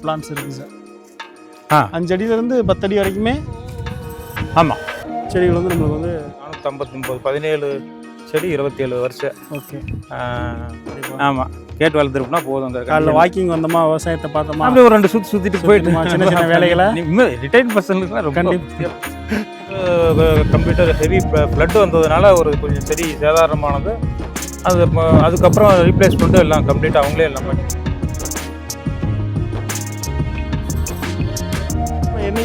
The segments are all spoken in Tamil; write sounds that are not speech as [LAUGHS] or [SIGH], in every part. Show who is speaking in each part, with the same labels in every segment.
Speaker 1: பிளான்ஸ் இருக்குது சார்
Speaker 2: ஆ.
Speaker 1: அஞ்சு அடியிலேருந்து பத்து அடி வரைக்குமே
Speaker 2: ஆமாம்
Speaker 1: செடிகள் வந்து நம்மளுக்கு வந்து
Speaker 2: நானூற்றம்பத்தி ஒம்பது பதினேழு செடி இருபத்தி ஏழு வருஷம்
Speaker 1: ஓகே
Speaker 2: ஆமாம் கேட்டு வளர்த்துருப்போம்னா போதும் அங்க
Speaker 1: காலைல வாக்கிங் வந்தோமா விவசாயத்தை பார்த்தோமா?
Speaker 2: அப்படியே ஒரு ரெண்டு சுற்றி சுற்றிட்டு போயிட்டு
Speaker 1: சுத்திட்டுமா, சின்ன சின்ன வேலைகளை?
Speaker 2: ரிட்டைன் பர்சனுக்குலாம் ரொம்ப
Speaker 1: கண்டிப்பா.
Speaker 2: கம்ப்யூட்டர் ஹெவி ஃப்ளட் வந்ததுனால ஒரு கொஞ்சம் செடி சேதாரமானது. அது அதுக்கப்புறம் ரீப்ளேஸ்மெண்ட்டு எல்லாம் கம்ப்ளீட்டாக அவங்களே எல்லாம் பண்ணி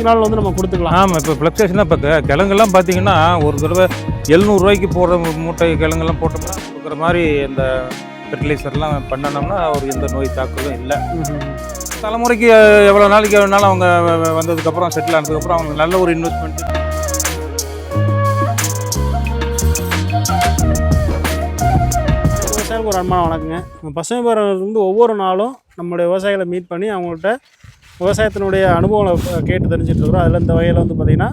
Speaker 1: நாள் வந்து நம்ம கொடுத்துக்கலாம்.
Speaker 2: ஆமாம் இப்போ ஃப்ளக்சுவேஷனாக இப்போ கெ- கிழங்கெல்லாம் பார்த்தீங்கன்னா ஒரு தடவை எழுநூறுவாய்க்கு போடுற மூட்டை கிழங்கெல்லாம் போட்டோம்னா கொடுக்குற மாதிரி இந்த ஃபெர்டிலைசர்லாம் பண்ணனோம்னா ஒரு எந்த நோய் தாக்குதலும் இல்லை. தலைமுறைக்கு எவ்வளோ நாளைக்கு வேணாலும் அவங்க வந்ததுக்கப்புறம் செட்டில் ஆனதுக்கப்புறம் அவங்க நல்ல ஒரு இன்வெஸ்ட்மெண்ட்
Speaker 1: விவசாயிகளுக்கு ஒரு அன்பான வணக்கங்க. நம்ம பசுமை வந்து ஒவ்வொரு நாளும் நம்மளுடைய விவசாயிகளை மீட் பண்ணி அவங்கள்ட்ட விவசாயத்தினுடைய அனுபவங்களை கேட்டு தெரிஞ்சுட்டு இருக்கிறோம். அதில் இந்த வகையில் வந்து பார்த்திங்கன்னா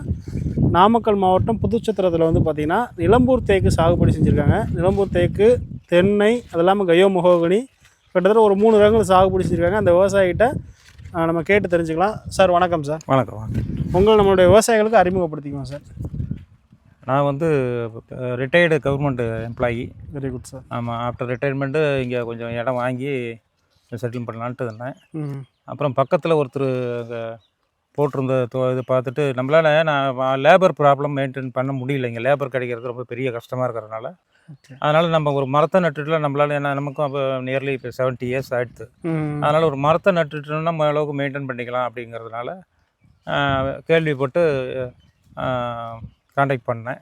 Speaker 1: நாமக்கல் மாவட்டம் புதுச்சத்திரத்தில் வந்து பார்த்திங்கன்னா நிலம்பூர் தேக்கு சாகுபடி செஞ்சுருக்காங்க. நிலம்பூர் தேக்கு தென்னை அது இல்லாமல் கயோ முகோகனி கிட்டத்தட்ட ஒரு மூணு ரகங்கள் சாகுபடி செஞ்சுருக்காங்க. அந்த விவசாயிகிட்ட நம்ம கேட்டு தெரிஞ்சுக்கலாம். சார் வணக்கம் சார்.
Speaker 2: வணக்கம்
Speaker 1: உங்களை நம்மளுடைய விவசாயிகளுக்கு அறிமுகப்படுத்திக்குவோம் சார்.
Speaker 2: நான் வந்து retired government employee
Speaker 1: very good sir
Speaker 2: ஆமாம் ஆஃப்டர் ரிட்டையர்மெண்ட்டு இங்கே கொஞ்சம் இடம் வாங்கி செட்டில் பண்ணலான்ட்டு இருந்தேன். அப்புறம் பக்கத்தில் ஒருத்தர் போட்டிருந்த தோ- இது பார்த்துட்டு நம்மளால் நான் லேபர் ப்ராப்ளம் மெயின்டைன் பண்ண முடியல இங்கே லேபர் கிடைக்கிறது ரொம்ப பெரிய கஷ்டமாக இருக்கிறதுனால.
Speaker 1: ஓகே
Speaker 2: அதனால் நம்ம ஒரு மரத்தை நட்டுட்டுல நம்மளால் ஏன்னா நமக்கும் அப்போ நியர்லி இப்போ செவன்ட்டி இயர்ஸ் ஆயிடுது. அதனால் ஒரு மரத்தை நட்டுட்டோம்னா நம்ம அளவுக்கு மெயின்டைன் பண்ணிக்கலாம் அப்படிங்கிறதுனால கேள்விப்பட்டு காண்டாக்ட் பண்ணேன்.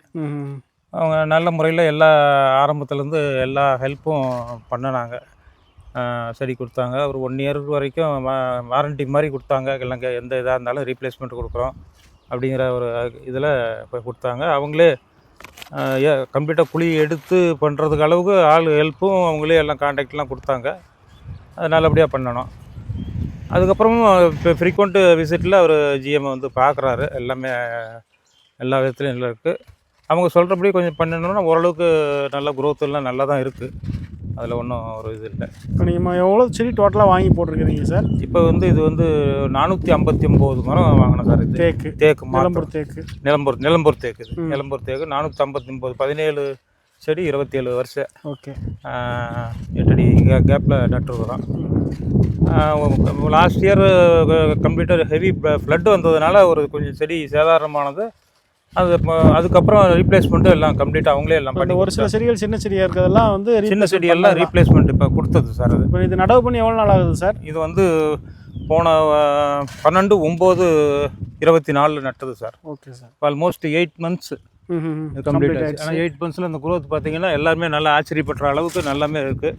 Speaker 2: அவங்க நல்ல முறையில் எல்லா ஆரம்பத்துலேருந்து எல்லா ஹெல்ப்பும் பண்ணினாங்க. செடி கொடுத்தாங்க. ஒரு ஒன் இயர் வரைக்கும் வாரண்டி மாதிரி கொடுத்தாங்க. இல்லைங்க எந்த இதாக இருந்தாலும் ரீப்ளேஸ்மெண்ட் கொடுக்குறோம் அப்படிங்கிற ஒரு இதில் இப்போ கொடுத்தாங்க. அவங்களே கம்ப்ளீட்டாக குழி எடுத்து பண்ணுறதுக்கு அளவுக்கு ஆள் ஹெல்ப்பும் அவங்களே எல்லாம் கான்டாக்ட்லாம் கொடுத்தாங்க. அது நல்லபடியாக பண்ணணும். அதுக்கப்புறமும் இப்போ ஃப்ரீக்வெண்ட்டு விசிட்டில் அவர் ஜிஎம் வந்து பார்க்குறாரு எல்லாமே எல்லா விதத்துலையும் நல்லா இருக்குது அவங்க சொல்கிறபடி கொஞ்சம் பண்ணணும்னா ஓரளவுக்கு நல்ல growth எல்லாம் நல்லா தான் இருக்குது அதில் ஒன்றும் ஒரு இது இல்லை.
Speaker 1: இப்போ நீங்கள் எவ்வளோ செடி டோட்டலாக வாங்கி போட்டிருக்கிறீங்க சார்?
Speaker 2: இப்போ வந்து இது வந்து நானூற்றி ஐம்பத்தி ஒம்பது மரம் வாங்கினோம் சார் இது.
Speaker 1: தேக்கு.
Speaker 2: தேக்கு
Speaker 1: நிலம்பூர் தேக்கு.
Speaker 2: நிலம்பூர் நிலம்பூர் தேக்கு. நிலம்பூர் தேக்கு நானூற்றி ஐம்பத்தி ஒம்பது பதினேழு செடி இருபத்தேழு வருஷம்.
Speaker 1: ஓகே.
Speaker 2: எட்டடி கேப்பில் நட்டுருக்குறோம் லாஸ்ட் இயர் கம்ப்ளீட்டாக ஹெவி ஃப்ளட் வந்ததுனால ஒரு கொஞ்சம் செடி சேதாரமானது அது அதுக்கப்புறம் ரீப்ளேஸ்மெண்ட்டும் எல்லாம் கம்ப்ளீட்டாக அவங்களே எல்லாம்
Speaker 1: அந்த
Speaker 2: பண்ணி
Speaker 1: ஒரு சில செடிகள் சின்ன செடியாக இருக்கிறதெல்லாம் வந்து
Speaker 2: சின்ன
Speaker 1: replacement
Speaker 2: செடி எல்லாம்
Speaker 1: பண்ணலாம்.
Speaker 2: ரீப்ளேஸ்மெண்ட் இப்போ கொடுத்தது சார் அது.
Speaker 1: இப்போ இது நடவு பண்ணி எவ்வளோ நாள் ஆகுது சார்
Speaker 2: இது வந்து போன பன்னெண்டு ஒம்பது இருபத்தி நாலு நட்டது sir
Speaker 1: okay sir
Speaker 2: almost eight months complete
Speaker 1: ஆயிடுச்சு.
Speaker 2: ஆனால் எயிட் மந்த்ஸில் இந்த growth பார்த்தீங்கன்னா எல்லாருமே நல்லா ஆச்சரியப்படுற அளவுக்கு நல்லாமே இருக்குது.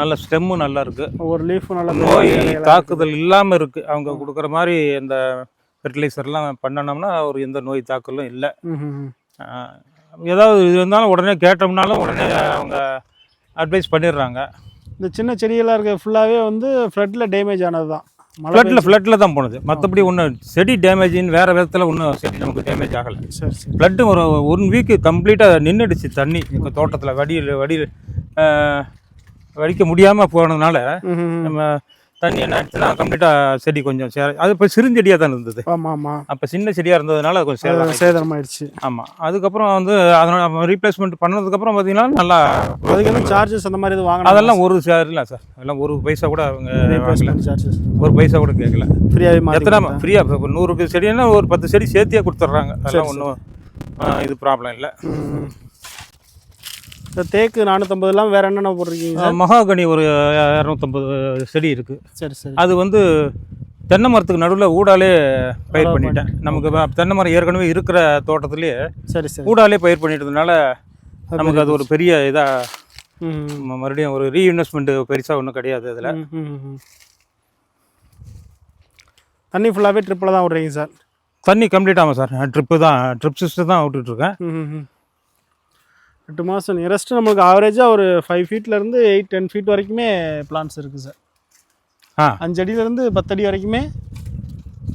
Speaker 2: நல்ல ஸ்டெம்மும் நல்லா இருக்குது
Speaker 1: ஒவ்வொரு லீஃபும் நல்லா
Speaker 2: நோய் தாக்குதல் இல்லாமல் இருக்குது அவங்க கொடுக்குற மாதிரி இந்த ஃபெர்டிலைசர்லாம் பண்ணனோம்னா ஒரு எந்த நோய் தாக்கலும் இல்லை. ஏதாவது இது இருந்தாலும் உடனே கேட்டோம்னாலும் உடனே அவங்க அட்வைஸ் பண்ணிடுறாங்க.
Speaker 1: இந்த சின்ன செடியெல்லாம் இருக்க ஃபுல்லாகவே வந்து ஃப்ளட்டில் டேமேஜ் ஆனது தான்
Speaker 2: ஃப்ளட்டில் ஃப்ளட்டில் தான் போனது. மற்றபடி ஒன்றும் செடி டேமேஜின்னு வேறு விதத்தில் ஒன்றும் செடி நமக்கு டேமேஜ் ஆகலை.
Speaker 1: சரி
Speaker 2: ஃப்ளட்டு ஒரு ஒன் வீக்கு கம்ப்ளீட்டாக நின்றுடுச்சு தண்ணி. எங்கள் தோட்டத்தில் வடியில் வடி அஹ், வடிக்க முடியாமல் போனதுனால. நம்ம தண்ணி என்ன ஆச்சுன்னா கம்ப்ளீட்டாக செடி கொஞ்சம் சேர அது இப்போ சிறுஞ்செடியாக தான் இருந்தது.
Speaker 1: ஆமாம். ஆமாம்
Speaker 2: அப்போ சின்ன செடியாக இருந்ததுனால கொஞ்சம் சேதம்
Speaker 1: சேதனமாயிடுச்சு
Speaker 2: ஆமாம் அதுக்கப்புறம் வந்து அதனால் ரீப்ளேஸ்மெண்ட் பண்ணதுக்கப்புறம் பார்த்தீங்கன்னா நல்லா
Speaker 1: அதுக்கு எதுவும் சார்ஜஸ் அந்த மாதிரி எதுவும் வாங்கினா
Speaker 2: அதெல்லாம் ஒரு சார் இல்லை சார் அதெல்லாம் ஒரு பைசா கூட அவங்க
Speaker 1: ரீப்ளேஸ்மெண்ட் சார்ஜஸ்
Speaker 2: ஒரு பைசா கூட கேட்கல
Speaker 1: ஃப்ரீயாகவே மாற்றி
Speaker 2: எத்தனை ஃப்ரீயாக இப்போ நூறு செடின்னா ஒரு பத்து செடி சேர்த்தியே கொடுத்துட்றாங்க. அதெல்லாம் ஒன்றும் இது ப்ராப்ளம் இல்லை.
Speaker 1: இந்த தேக்கு நானூற்றம்பதுலாம் வேறு என்னென்ன போட்டிருக்கீங்க
Speaker 2: மகாகனி ஒரு இரநூத்தம்பது செடி இருக்குது
Speaker 1: சரி சரி.
Speaker 2: அது வந்து தென்னை மரத்துக்கு நடுவில் ஊடாலே பயிர் பண்ணிட்டேன். நமக்கு தென்னை மரம் ஏற்கனவே இருக்கிற தோட்டத்துலேயே
Speaker 1: சரி சரி.
Speaker 2: ஊடாலே பயிர் பண்ணிட்டதுனால நமக்கு அது ஒரு பெரிய இதாக மறுபடியும் ஒரு ரீஇன்வெஸ்ட்மெண்ட் பெருசாக ஒன்றும் கிடையாது அதில்.
Speaker 1: தண்ணி ஃபுல்லாகவே ட்ரிப்பில் தான் விட்றீங்க சார்?
Speaker 2: தண்ணி கம்ப்ளீட் ஆமாம் சார். ட்ரிப்பு தான் ட்ரிப் சிஸ்டம் தான் விட்டுட்ருக்கேன்.
Speaker 1: எட்டு மாதம் நியரஸ்ட்டு நம்மளுக்கு ஆவரேஜாக ஒரு ஃபைவ் ஃபீட்லேருந்து எயிட் டென் ஃபீட் வரைக்குமே பிளான்ஸ் இருக்குது சார்
Speaker 2: ஆ.
Speaker 1: அஞ்சு அடியிலேருந்து பத்து அடி வரைக்குமே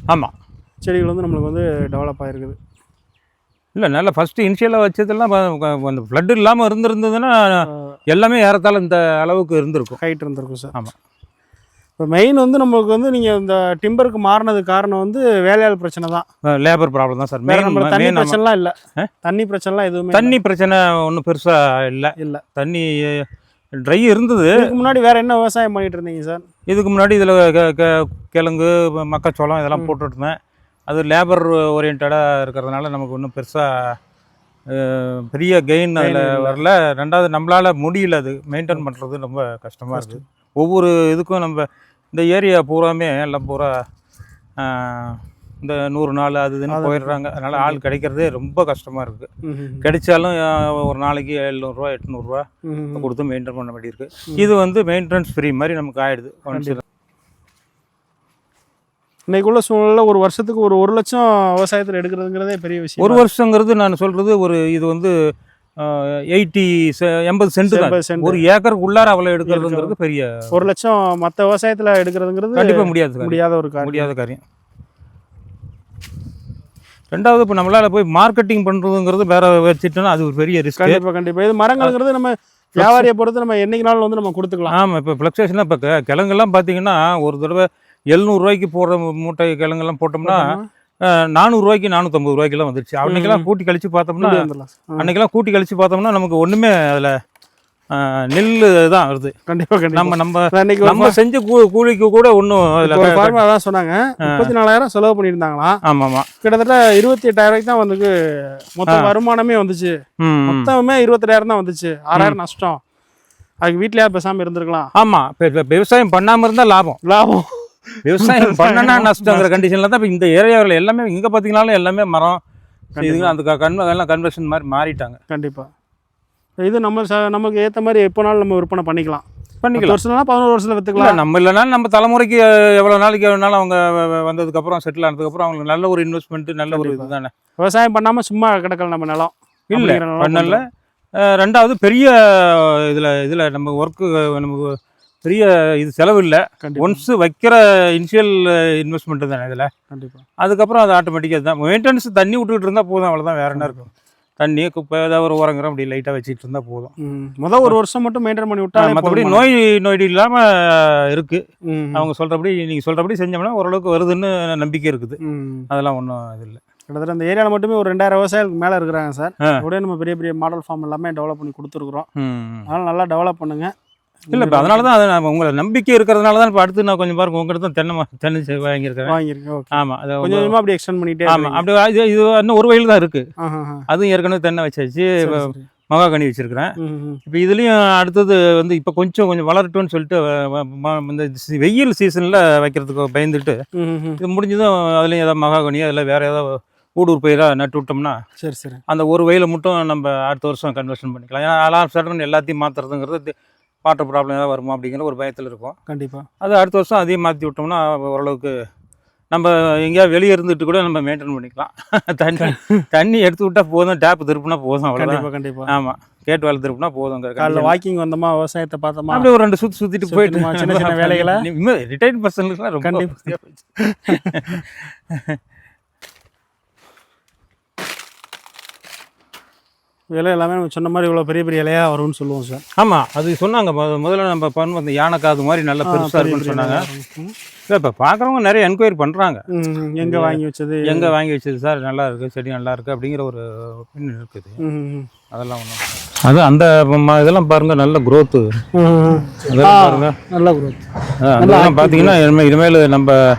Speaker 2: ஆமாம்
Speaker 1: செடிகள் வந்து நம்மளுக்கு வந்து டெவலப் ஆகிருக்குது
Speaker 2: இல்லை நல்லா ஃபஸ்ட்டு இனிஷியலாக வச்சதெல்லாம் அந்த ஃப்ளட் இல்லாமல் இருந்திருந்ததுன்னா எல்லாமே ஏறத்தாழ இந்த அளவுக்கு இருந்திருக்கும்.
Speaker 1: ஹைட் இருந்திருக்கும் சார்
Speaker 2: ஆமாம்
Speaker 1: இப்போ மெயின் வந்து நம்மளுக்கு வந்து நீங்கள் இந்த டிம்பருக்கு மாறினதுக்கு காரணம் வந்து வேலையாள் பிரச்சனை தான்.
Speaker 2: லேபர் ப்ராப்ளம் தான் சார் மெயின்
Speaker 1: நம்ம தண்ணி
Speaker 2: மெயின்
Speaker 1: பிரச்சனைலாம் இல்லை? தண்ணி பிரச்சனைலாம் எதுவுமே
Speaker 2: தண்ணி பிரச்சனை ஒன்றும் பெருசாக இல்லை.
Speaker 1: இல்லை.
Speaker 2: தண்ணி ட்ரை இருந்தது.
Speaker 1: இதுக்கு முன்னாடி வேற என்ன விவசாயம் பண்ணிட்டு இருந்தீங்க சார்
Speaker 2: இதுக்கு முன்னாடி இதில் கிழங்கு மக்காச்சோளம் இதெல்லாம்
Speaker 1: ம்.
Speaker 2: போட்டுட்டு இருந்தேன் அது லேபர் ஓரியன்டாக இருக்கிறதுனால நமக்கு ஒன்றும் பெருசாக பெரிய கெயின் அதில். வரல. ரெண்டாவது நம்மளால் முடியல அது. மெயின்டைன் பண்ணுறது ரொம்ப கஷ்டமாக இருக்குது ஒவ்வொரு இதுக்கும் நம்ம இந்த ஏரியா பூராமே எல்லாம் பூரா இந்த நூறு நாள் அது இதுன்னு போயிடுறாங்க அதனால் ஆள் கிடைக்கிறதே ரொம்ப கஷ்டமாக இருக்குது. கிடைச்சாலும் ஒரு நாளைக்கு எழுநூறுவா எட்நூறுரூவா. கொடுத்து மெயின்டைன் பண்ண வேண்டியிருக்கு. இது வந்து மெயின்டெனன்ஸ் ஃப்ரீ மாதிரி நமக்கு Once
Speaker 1: கண்டிப்பா. இன்னைக்குள்ள சூழ்நிலை ஒரு வருஷத்துக்கு ஒரு ஒரு லட்சம் விவசாயத்தில் எடுக்கிறதுங்கிறதே பெரிய விஷயம்
Speaker 2: ஒரு வருஷங்கிறது நான் சொல்றது ஒரு இது வந்து எயிட்டி எண்பது சென்ட் தான். ஒரு ஏக்கருக்கு உள்ளார அவ்வளோ எடுக்கிறதுங்கிறது பெரிய
Speaker 1: ஒரு லட்சம் மற்ற விவசாயத்தில் எடுக்கிறதுங்கிறது
Speaker 2: கண்டிப்பாக முடியாது.
Speaker 1: முடியாத ஒரு
Speaker 2: முடியாத காரியம். ரெண்டாவது இப்போ நம்மளால போய் மார்க்கெட்டிங் பண்ணுறதுங்கிறது வேற வச்சுட்டோம்னா அது ஒரு பெரிய ரிஸ்க்
Speaker 1: கண்டிப்பா கண்டிப்பா. இது மரங்கள்ங்கிறது நம்ம வியாபாரியை பொறுத்து நம்ம என்னைக்கு நாள் வந்து நம்ம கொடுத்துக்கலாம்.
Speaker 2: ஆமாம் இப்போ ஃப்ளக்சுவேஷனாக இப்போ கிழங்கெல்லாம் பார்த்தீங்கன்னா ஒரு தடவை எழுநூறுவாய்க்கு போடுற மூட்டை கிழங்கெல்லாம் போட்டோம்னா நானூறுரூவாய்க்கு நானூற்றம்பது ரூபாய்க்கெல்லாம் வந்துருச்சு. அன்னைக்கெல்லாம் கூட்டி கழிச்சு பார்த்தோம்னா அன்னைக்கெல்லாம் கூட்டி கழிச்சு பார்த்தோம்னா நமக்கு ஒன்றுமே அதில் நெல் தான் வருது.
Speaker 1: கண்டிப்பா கண்டிப்பா.
Speaker 2: நம்ம நம்ம நம்ம செஞ்ச கூ கூலிக்கு கூட ஒன்றும் அதில்
Speaker 1: ஃபார்மர் சொன்னாங்க முப்பத்தி நாலாயிரம் செலவு பண்ணியிருந்தாங்களாம்.
Speaker 2: ஆமாம். ஆமாம்
Speaker 1: கிட்டத்தட்ட இருபத்தி எட்டாயிரம் தான் வந்து மொத்த. வருமானமே வந்துச்சு. மொத்தமே இருபத்தெட்டாயிரம் தான் வந்துச்சு. ஆறாயிரம் நஷ்டம். அதுக்கு வீட்லயே பேசாம இருந்திருக்கலாம்.
Speaker 2: ஆமாம் விவசாயம் பண்ணாமல் இருந்தால் லாபம்.
Speaker 1: லாபம்.
Speaker 2: விவசாயம் பண்ணனா நஷ்டங்கிற கண்டிஷனில் தான் இப்போ இந்த ஏரியாவில் எல்லாமே இங்கே பார்த்தீங்கனாலும் எல்லாமே மரம் இதுங்க அந்த கன்வ எல்லாம் கன்வர்ஷன் மாதிரி மாறிட்டாங்க.
Speaker 1: கண்டிப்பா. இது நம்ம நமக்கு ஏத்த மாதிரி எப்போனாலும் நம்ம விற்பனை பண்ணிக்கலாம்.
Speaker 2: பண்ணிக்கலாம்.
Speaker 1: வருஷம்னா பதினோரு வருஷத்துல வித்துக்கலாம்.
Speaker 2: நம்ம இல்லைனாலும் நம்ம தலைமுறைக்கு எவ்வளோ நாளைக்கு வேணாலும் அவங்க வ- வ- வந்ததுக்கப்புறம் செட்டில் ஆனதுக்கப்புறம் அவங்களுக்கு நல்ல ஒரு இன்வெஸ்ட்மெண்ட் நல்ல ஒரு. இதுதானே.
Speaker 1: விவசாயம் பண்ணாம சும்மா கிடக்கல நம்ம நிலம்
Speaker 2: இல்லை பண்ணல. ரெண்டாவது பெரிய இதில் இதில் நம்ம ஒர்க்கு நமக்கு பெரிய இது செலவு இல்லை ஒன்ஸ் வைக்கிற இனிஷியல் இன்வெஸ்ட்மெண்ட் தானே இதில்?
Speaker 1: கண்டிப்பா.
Speaker 2: அதுக்கப்புறம் அது ஆட்டோமேட்டிக்காக தான். மெயின்டெனன்ஸ் தண்ணி விட்டுக்கிட்டு இருந்தால் போதும் அவ்வளோதான் வேற என்ன இருக்கும்? தண்ணி குப்பை ஏதாவது ஒரு உரங்குறோம் அப்படி லைட்டாக வச்சுட்டு இருந்தால் போதும்.
Speaker 1: ம். முத ஒரு வருஷம் மட்டும் மெயின்டைன் பண்ணி விட்டாலே
Speaker 2: மற்றபடி. நோய் நொடி இல்லாமல் இருக்குது. அவங்க சொல்கிறபடி நீங்கள் சொல்கிறபடி செஞ்சோம்னா ஓரளவுக்கு வருதுன்னு நம்பிக்கை இருக்குது. அதெல்லாம் ஒன்றும் இது இல்லை.
Speaker 1: கிட்டத்தட்ட அந்த ஏரியாவில் மட்டுமே ஒரு ரெண்டாயிரம் விவசாயிகளுக்கு மேலே இருக்கிறாங்க சார். கூட நம்ம பெரிய பெரிய மாடல் ஃபார்ம் எல்லாமே டெவலப் பண்ணி கொடுத்துருக்குறோம். அதனால் நல்லா டெவலப் பண்ணுங்க.
Speaker 2: இல்லை இப்போ அதனால தான் அது உங்களை நம்பிக்கை இருக்கிறதுனால தான் இப்போ அடுத்து நான் கொஞ்சம் பாருங்க உங்கள்கிட்ட தான் தென்னை தென்னை
Speaker 1: வாங்கியிருக்கேன் ஓகே
Speaker 2: ஆமாம் அது
Speaker 1: கொஞ்சம் கொஞ்சமாக அப்படி எக்ஸ்டெண்ட் பண்ணிட்டே
Speaker 2: ஆமாம் அப்படி இது இது இன்னும் ஒரு வயல் தான் இருக்குது. அதுவும் ஏற்கனவே தென்னை வச்சாச்சு. மகாகனி வச்சுருக்கிறேன். இப்போ இதுலேயும் அடுத்தது வந்து இப்போ கொஞ்சம் கொஞ்சம் வளரட்டும்னு சொல்லிட்டு இந்த வெயில் சீசனில் வைக்கிறதுக்கு பயந்துட்டு. இது முடிஞ்சதும் அதுலேயும் ஏதாவது மகாகனி அதில் வேறு ஏதாவது ஊடுருவு பயிராக நட்டு விட்டோம்னா
Speaker 1: சரி சரி
Speaker 2: அந்த ஒரு வயலை மட்டும் நம்ம அடுத்த வருஷம் கன்வர்ஷன் பண்ணிக்கலாம் ஏன்னா அலாம் சடன் எல்லாத்தையும் மாற்றுறதுங்கிறது வாட்டர் ப்ராப்ளம் ஏதாவது வருமா அப்படிங்கிற ஒரு பயத்தில் இருக்கும்.
Speaker 1: கண்டிப்பா.
Speaker 2: அது அடுத்த வருஷம் அதையும் மாற்றி விட்டோம்னா ஓரளவுக்கு நம்ம எங்கேயாவது வெளியே இருந்துட்டு கூட நம்ம மெயின்டைன் பண்ணிக்கலாம். தண்ணி [LAUGHS] தண்ணி எடுத்து விட்டா போதும் டேப் திருப்பினா போதும் அவ்வளோதான்
Speaker 1: கண்டிப்பா கண்டிப்பா.
Speaker 2: ஆமாம் கேட் வேலை திருப்பினா
Speaker 1: காலைல
Speaker 2: condition.
Speaker 1: வாக்கிங் வந்தோமா விவசாயத்தை பார்த்தோமா?
Speaker 2: அப்படியே ஒரு ரெண்டு சுற்றி சுற்றிட்டு போயிட்டு
Speaker 1: சின்ன சின்ன [LAUGHS] வேலைகளை?
Speaker 2: ரிட்டையர்ட் பர்சனுக்குலாம் ரொம்ப [LAUGHS]
Speaker 1: இலை எல்லாமே நம்ம சொன்ன மாதிரி இவ்வளோ பெரிய பெரிய இலையா வரும்னு சொல்லுவோம் சார்.
Speaker 2: ஆமா அது சொன்னாங்க. முத- முதல்ல நம்ம பண்ண அந்த யானைக்காது மாதிரி நல்ல பெருசா இருக்குன்னு சொன்னாங்க. இல்லை இப்போ பார்க்குறவங்க நிறைய என்கொயரி பண்றாங்க.
Speaker 1: எங்க வாங்கி வச்சது?
Speaker 2: எங்க வாங்கி வச்சது சார்? நல்லா இருக்கு செடி நல்லா இருக்கு அப்படிங்கிற ஒரு ஒப்பீனியன் இருக்குது. அதெல்லாம் ஒன்றும் அது அந்த இதெல்லாம் பாருங்க நல்ல
Speaker 1: ம்.
Speaker 2: அதெல்லாம்
Speaker 1: ஆ,
Speaker 2: பாருங்க.
Speaker 1: நல்ல growth.
Speaker 2: ஆ, அதெல்லாம் பார்த்தீங்கன்னா இனிமே- இனிமேல் நம்ம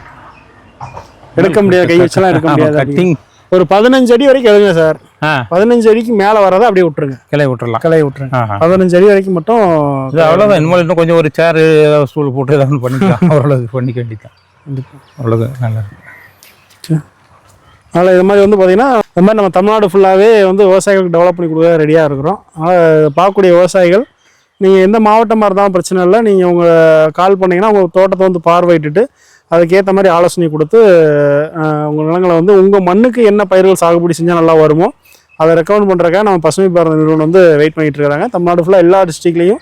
Speaker 1: எடுக்க முடியாது கை வச்செல்லாம் எடுக்க முடியாது.
Speaker 2: கட்டிங்
Speaker 1: ஒரு பதினஞ்சு அடி வரைக்கும் எடுங்க சார் பதினஞ்சு அடிக்கு மேலே வரதை அப்படியே விட்டுருங்க.
Speaker 2: கிளை விட்டுறலாம்.
Speaker 1: கிளைய விட்டுருங்க. பதினஞ்சு அடி வரைக்கும் மட்டும்
Speaker 2: இது அவ்வளோதான் இனிமேல் இன்னும் கொஞ்சம் ஒரு சேரு ஏதாவது ஸ்டூல் போட்டு ஏதாவது பண்ணிக்கலாம். [LAUGHS] ஓரளவுக்கு பண்ணிக்க வேண்டியதான். அவ்வளோதான் நல்லா.
Speaker 1: அதனால் இது மாதிரி வந்து பார்த்தீங்கன்னா இந்த மாதிரி நம்ம தமிழ்நாடு ஃபுல்லாகவே வந்து விவசாயிகளுக்கு டெவலப் பண்ணி கொடுக்க ரெடியாக இருக்கிறோம். அதனால் பார்க்கக்கூடிய விவசாயிகள் நீங்கள் எந்த மாவட்டமாக இருந்தாலும் பிரச்சனை இல்லை. நீங்கள் உங்கள் கால் பண்ணீங்கன்னா உங்கள் தோட்டத்தை வந்து பார்வையிட்டுட்டு அதுக்கேற்ற மாதிரி ஆலோசனை கொடுத்து உங்கள் நிலங்களை வந்து உங்கள் மண்ணுக்கு என்ன பயிர்கள் சாகுபடி செஞ்சால் நல்லா வருமோ அதை ரெக்கமெண்ட் பண்ணுறக்காக நம்ம பசுமை பாரத நிறுவனம் வந்து வெயிட் பண்ணிட்டு இருக்காங்க. தமிழ்நாடு ஃபுல்லாக எல்லா டிஸ்ட்ரிக்ட்லேயும்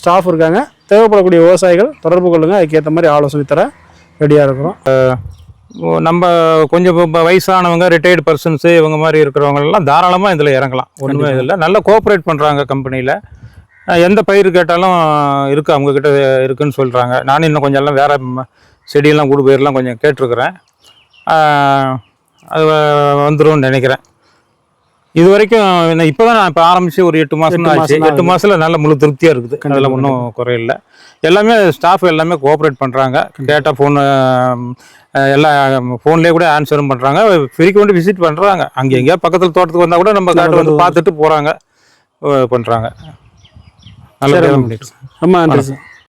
Speaker 1: ஸ்டாஃப் இருக்காங்க. தேவைப்படக்கூடிய விவசாயிகள் தொடர்பு கொள்ளுங்கள் அதுக்கேற்ற மாதிரி ஆலோசனை தர ரெடியாக இருக்கிறோம்.
Speaker 2: நம்ம கொஞ்சம் இப்போ வயசானவங்க ரிட்டையர்டு பர்சன்ஸு இவங்க மாதிரி இருக்கிறவங்க எல்லாம் தாராளமாக இதில் இறங்கலாம். ஒன்றுமே இதில் நல்லா கோஆப்ரேட் பண்ணுறாங்க கம்பெனியில் எந்த பயிர் கேட்டாலும் இருக்குது அவங்கக்கிட்ட இருக்குன்னு சொல்கிறாங்க நானும் இன்னும் கொஞ்சம் எல்லாம் வேறு செடியெல்லாம் கூடு பயிரெலாம் கொஞ்சம் கேட்டிருக்கிறேன். அது வந்துரும்னு நினைக்கிறேன். இது வரைக்கும் இப்போ தான் நான் இப்போ ஆரம்பித்து ஒரு எட்டு மாதம் ஆச்சு. எட்டு மாதத்தில் நல்ல முழு திருப்தியாக இருக்குது. அதில் ஒன்றும் குறையில்லை எல்லாமே ஸ்டாஃப் எல்லாமே கோஆப்ரேட் பண்ணுறாங்க கேட்டால் ஃபோனு எல்லாம் ஃபோன்லேயே கூட ஆன்சரும் பண்ணுறாங்க ஃப்ரீக்வெண்ட் விசிட் பண்ணுறாங்க அங்கே எங்கேயா பக்கத்தில் தோட்டத்துக்கு வந்தால் கூட நம்ம காட்டு வந்து பார்த்துட்டு போகிறாங்க பண்ணுறாங்க நல்ல
Speaker 1: ரொம்ப நன்றி சார்.